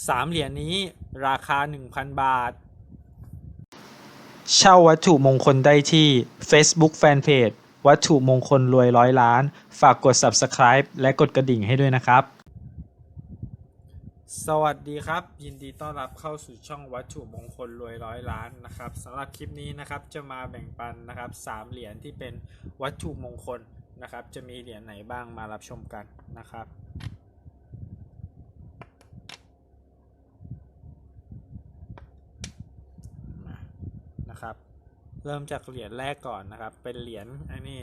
3 เหรียญนี้ราคา 1,000 บาท เช่าวัตถุมงคลได้ที่ Facebook Fanpage วัตถุมงคลรวยร้อยล้าน ฝากกด Subscribe และกดกระดิ่งให้ด้วยนะครับ สวัสดีครับ ยินดีต้อนรับเข้าสู่ช่องวัตถุมงคลรวยร้อยล้านนะครับสำหรับคลิปนี้นะครับจะมาแบ่งปันนะครับสามเหรียญที่เป็นวัตถุมงคลนะครับ จะมีเหรียญไหนบ้างมารับชมกันนะครับ มานะครับ เริ่มจากเหรียญแรกก่อนนะครับ เป็นเหรียญอันนี้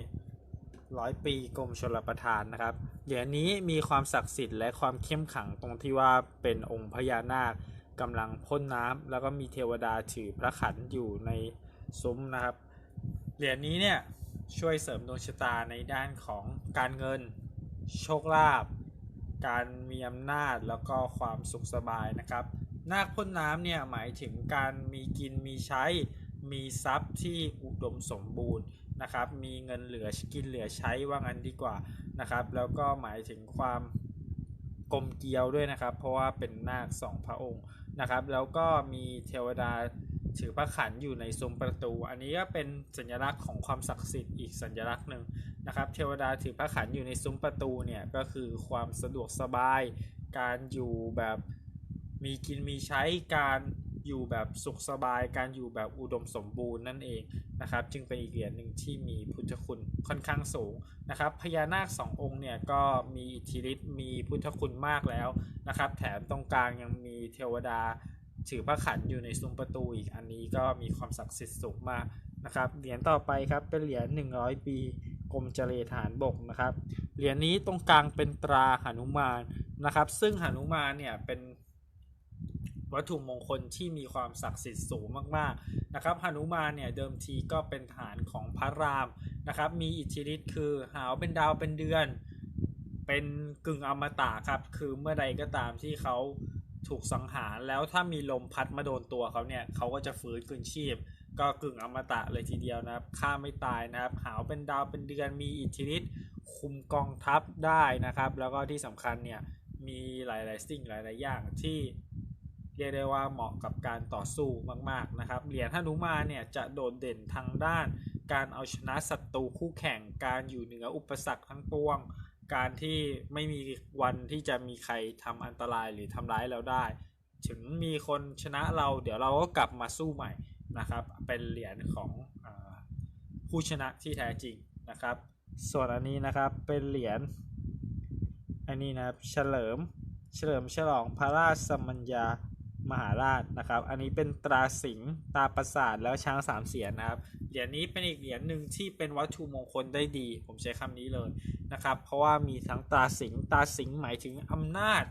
ร้อยปีกรมชลประทานนะครับ เหรียญนี้มีความศักดิ์สิทธิ์และความเข้มขังตรงที่ว่าเป็นองค์พญานาคกำลังพ่นน้ำแล้วก็มีเทวดาถือพระขันอยู่ในซุ้มนะครับ เหรียญนี้เนี่ยช่วยเสริมดวงชะตาในด้านของการเงิน โชคลาภการมีอำนาจแล้วก็ความสุขสบายนะครับ นาคพ่นน้ำเนี่ยหมายถึงการมีกินมีใช้ มีทรัพย์ที่อุดมสมบูรณ์นะครับ มีเงินเหลือกินเหลือใช้ว่างั้นดีกว่านะครับ แล้วก็หมายถึงความกลมเกลียวด้วยนะครับ เพราะว่าเป็นนาคสองพระองค์นะครับ แล้วก็มีเทวดาถือพระขันอยู่ในซุ้มประตู อันนี้ก็เป็นสัญลักษณ์ของความศักดิ์สิทธิ์อีกสัญลักษณ์หนึ่งนะครับ เทวดาถือพระขันอยู่ในซุ้มประตูเนี่ยก็คือความสะดวกสบาย การอยู่แบบมีกินมีใช้การ อยู่แบบสุขสบายการอยู่แบบอุดมสมบูรณ์นั่นเองนะครับ จึงเป็นอีกเหรียญหนึ่งที่มีพุทธคุณค่อนข้างสูงนะครับ พญานาคสององค์เนี่ยก็มีอิทธิฤทธิ์มีพุทธคุณมากแล้วนะครับ แถมตรงกลางยังมีเทวดาถือพระขันอยู่ในซุ้มประตูอีกอันนี้ก็มีความศักดิ์สิทธิ์สูงมากนะครับเหรียญต่อไปครับเป็นเหรียญ100 ปีกรมเจริญฐานบกนะครับเหรียญนี้ตรงกลางเป็นตราหนุมานนะครับ ซึ่งหนุมานเนี่ยเป็น วัตถุมงคลที่มีความศักดิ์สิทธิ์สูงมากๆนะครับหนุมานเนี่ยเดิมทีก็เป็นฐานของพระรามนะครับมีอิทธิฤทธิ์คือหาวเป็นดาวเป็นเดือน เป็นกึ่งอมตะครับคือเมื่อใดก็ตามที่เขาถูกสังหารแล้วถ้ามีลมพัดมาโดนตัวเขาเนี่ยเขาก็จะฟื้นคืนชีพ ก็กึ่งอมตะเลยทีเดียวนะครับฆ่าไม่ตายนะครับ หาวเป็นดาวเป็นเดือนมีอิทธิฤทธิ์คุมกองทัพได้นะครับ แล้วก็ที่สำคัญเนี่ยมีหลาย ๆ สิ่งหลาย ๆ อย่างที่ เรียกได้ว่าเหมาะกับการต่อสู้มากๆนะครับเหรียญหนุมานเนี่ยจะโดดเด่นทางด้าน การเอาชนะศัตรูคู่แข่งการอยู่เหนืออุปสรรคทั้งปวง การที่ไม่มีวันที่จะมีใครทำอันตรายหรือทำร้ายเราได้ ถึงมีคนชนะเราเดี๋ยวเราก็กลับมาสู้ใหม่นะครับ เป็นเหรียญของอผู้ชนะที่แท้จริงนะครับ ส่วนอันนี้นะครับเป็นเหรียญอันนี้นะครับเฉลิมเฉลิมฉลองพระราชสมัญญา มหาราชนะครับ อันนี้เป็นตราสิงตาประสาทแล้วช้างสามเสียนนะครับ เหรียญนี้เป็นอีกเหรียญหนึ่งที่เป็นวัตถุมงคลได้ดี ผมใช้คำนี้เลยนะครับ เพราะว่ามีทั้งตราสิงตราสิงห์หมายถึงอำนาจ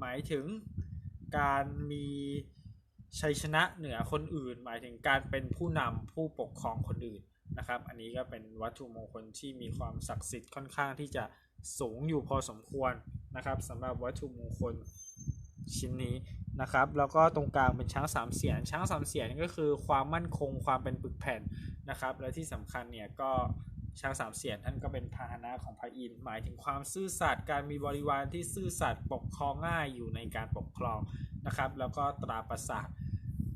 หมายถึงการมีชัยชนะเหนือคนอื่น หมายถึงการเป็นผู้นำผู้ปกครองคนอื่นนะครับ อันนี้ก็เป็นวัตถุมงคลที่มีความศักดิ์สิทธิ์ค่อนข้างที่จะสูงอยู่พอสมควรนะครับสำหรับวัตถุมงคลชิ้นนี้ นะครับแล้วก็ตรงกลางเป็นช้างสามเสียน ช้างสามเสียนก็คือความมั่นคงความเป็นปึกแผ่นนะครับ และที่สำคัญเนี่ยก็ช้างสามเสียนท่านก็เป็นพาหนะของพระอินทร์หมายถึงความซื่อสัตย์การมีบริวารที่ซื่อสัตย์ปกครองง่ายอยู่ในการปกครองนะครับ แล้วก็ตราประสาท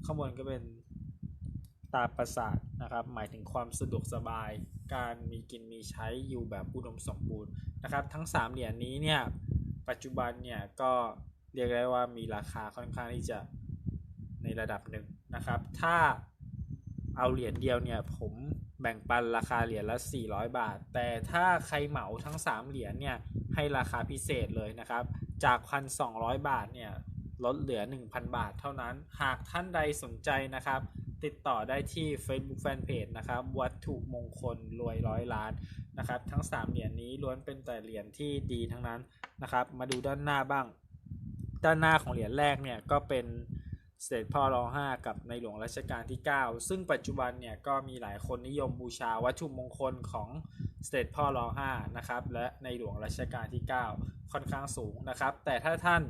ข้างบนก็เป็นตาประสาทนะครับ หมายถึงความสะดวกสบาย การมีกินมีใช้อยู่แบบอุดมสมบูรณ์นะครับ ทั้งสามเหรียญนี้เนี่ยปัจจุบันเนี่ยก็ เรียกได้ว่ามีราคาค่อนข้างที่จะในระดับหนึ่งนะครับ ถ้าเอาเหรียญเดียวเนี่ยผมแบ่งปันราคาเหรียญละ 400 บาท แต่ถ้าใครเหมาทั้ง 3 เหรียญเนี่ยให้ราคาพิเศษเลยนะครับ จาก 1,200 บาทเนี่ยลดเหลือ 1,000 บาทเท่านั้น หากท่านใดสนใจนะครับ ติดต่อได้ที่ Facebook Fanpage นะครับ วัตถุมงคลรวยร้อยล้านนะครับ ทั้ง 3 เหรียญนี้ล้วนเป็นแต่เหรียญที่ดีทั้งนั้นนะครับ มาดูด้านหน้าบ้าง ด้านหน้าของเหรียญแรกเนี่ยก็เป็นเสด็จพ่อรอห้ากับในหลวงรัชกาลที่ 9 ซึ่งปัจจุบันเนี่ยก็มีหลายคนนิยมบูชาวัตถุมงคลของเสด็จพ่อรอห้านะครับและในหลวงรัชกาลที่ 9 ค่อนข้างสูงนะครับ แต่ถ้าท่าน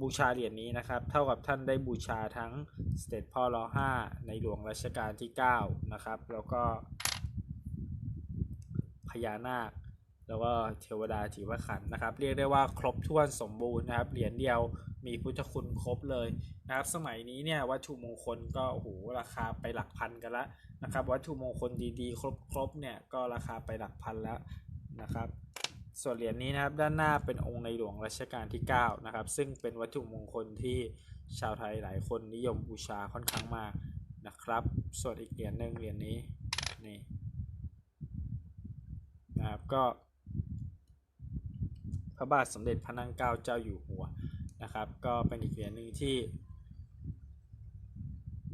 บูชาเหรียญนี้นะครับ เท่ากับท่านได้บูชาทั้งเสด็จพ่อรอห้าในหลวงรัชกาลที่ 9 นะครับ แล้วก็พญานาค แล้วก็เทวดาถือว่าขันนะครับ เรียกได้ว่าครบถ้วนสมบูรณ์นะครับ เหรียญเดียวมีพุทธคุณครบเลยนะครับ สมัยนี้เนี่ยวัตถุมงคลก็โอ้โหราคาไปหลักพันกันละนะครับ วัตถุมงคลดีๆ ครบๆเนี่ยก็ราคาไปหลักพันแล้วนะครับส่วนเหรียญนี้นะครับด้านหน้าเป็นองค์ในหลวงรัชกาลที่ 9 นะครับ ซึ่งเป็นวัตถุมงคลที่ชาวไทยหลายคนนิยมบูชาค่อนข้างมากนะครับ ส่วนอีกเหรียญหนึ่งเหรียญนี้นี่นะครับก็ พระบาทสมเด็จพระนางเกล้าเจ้าอยู่หัวนะครับ ก็เป็นอีกเหรียญหนึ่งที่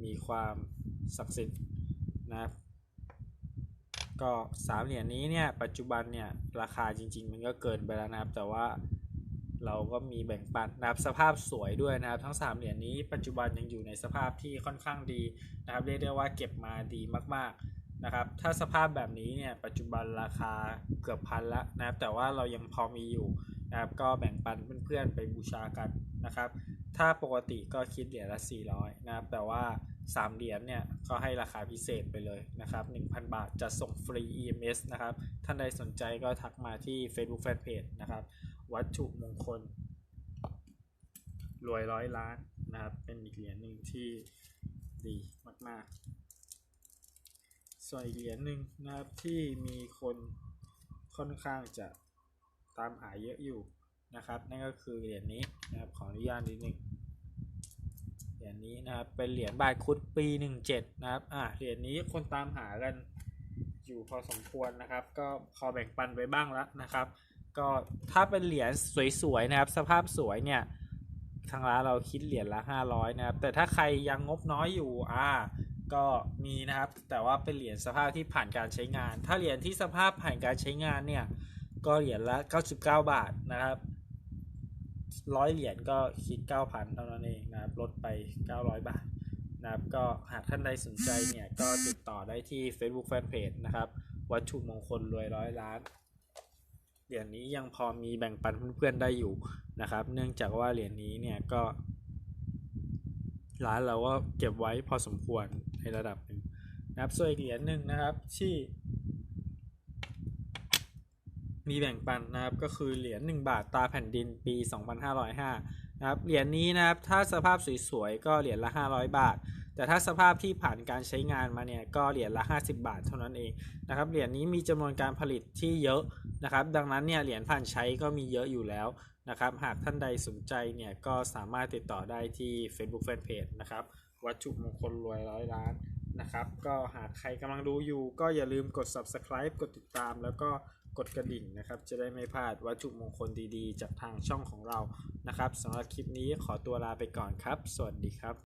มีความศักดิ์สิทธิ์นะครับก็สามเหรียญนี้เนี่ยปัจจุบันเนี่ยราคาจริง ๆ มันก็เกินไปแล้วนะครับ แต่ว่าเราก็มีแบ่งปันนะครับสภาพสวยด้วยนะครับ ทั้ง 3 เหรียญนี้ปัจจุบันยังอยู่ในสภาพที่ค่อนข้างดีนะครับเรียกได้ว่าเก็บมาดีมากๆนะครับ ถ้าสภาพแบบนี้เนี่ยปัจจุบันราคาเกือบพันละนะครับ แต่ว่าเรายังพอมีอยู่ นะครับก็แบ่งปันเพื่อนๆไปบูชากันนะครับ ถ้าปกติก็คิดเหรียญละ 400 นะครับ แต่ว่า 3 เหรียญเนี่ยก็ให้ราคาพิเศษไปเลยนะครับ 1,000 บาทจะส่งฟรี EMS นะครับ ท่านใดสนใจก็ทักมาที่ Facebook Fanpage นะครับ วัตถุมงคล รวยร้อยล้านนะครับ เป็นอีกเหรียญหนึ่งที่ดีมาก ๆ ส่วนอีกเหรียญหนึ่งนะครับที่มีคนค่อนข้างจะ ตามหาเยอะอยู่นะครับ นั่นก็คือเหรียญนี้นะครับขออนุญาตนิดนึงเหรียญนี้นะครับเป็นเหรียญบาทคุดปี 17 นะครับอ่าเหรียญนี้คนตามหากันอยู่พอสมควรนะครับ ก็พอแบ่งปันไปบ้างแล้วนะครับ ก็ถ้าเป็นเหรียญสวยๆนะครับ สภาพสวยเนี่ยทางร้านเราคิดเหรียญละ 500 นะครับ แต่ถ้าใครยังงบน้อยอยู่อ่าก็มีนะครับ แต่ว่าเป็นเหรียญสภาพที่ผ่านการใช้งาน ถ้าเหรียญที่สภาพผ่านการใช้งานเนี่ย ก็เหรียญละ 99 บาทนะครับร้อยเหรียญก็คิด 9,000 เท่านั้นเองนะครับ ลดไป 900 บาทนะครับ ก็หากท่านใดสนใจเนี่ย ก็ติดต่อได้ที่ Facebook Fanpage นะครับ วัตถุมงคลรวยร้อยล้าน เหรียญนี้ยังพอมีแบ่งปันเพื่อนๆได้อยู่นะครับ เนื่องจากว่าเหรียญนี้เนี่ยก็ ร้านเราก็เก็บไว้พอสมควรในระดับหนึ่งนะครับ ส่วนอีกเหรียญหนึ่งนะครับที่ มีแบ่งปันนะครับก็คือเหรียญ1บาทตาแผ่นดินปี 2505นะครับเหรียญนี้นะครับถ้าสภาพสวยๆก็เหรียญละ 500 บาท แต่ถ้าสภาพที่ผ่านการใช้งานมาเนี่ยก็เหรียญละ 50 บาทเท่านั้นเองนะครับเหรียญนี้มีจำนวนการผลิตที่เยอะนะครับดังนั้นเนี่ยเหรียญผ่านใช้ก็มีเยอะอยู่แล้วนะครับหากท่านใดสนใจเนี่ยก็สามารถติดต่อได้ที่ Facebook Fanpage นะครับวัตถุมงคลรวยร้อยล้านนะครับก็หากใครกำลังดูอยู่ก็อย่าลืมกด subscribe กดติดตามแล้วก็ กดกระดิ่งนะครับ จะได้ไม่พลาดวัตถุมงคลดีๆ จากทางช่องของเรานะครับสำหรับคลิปนี้ขอตัวลาไปก่อนครับ สวัสดีครับ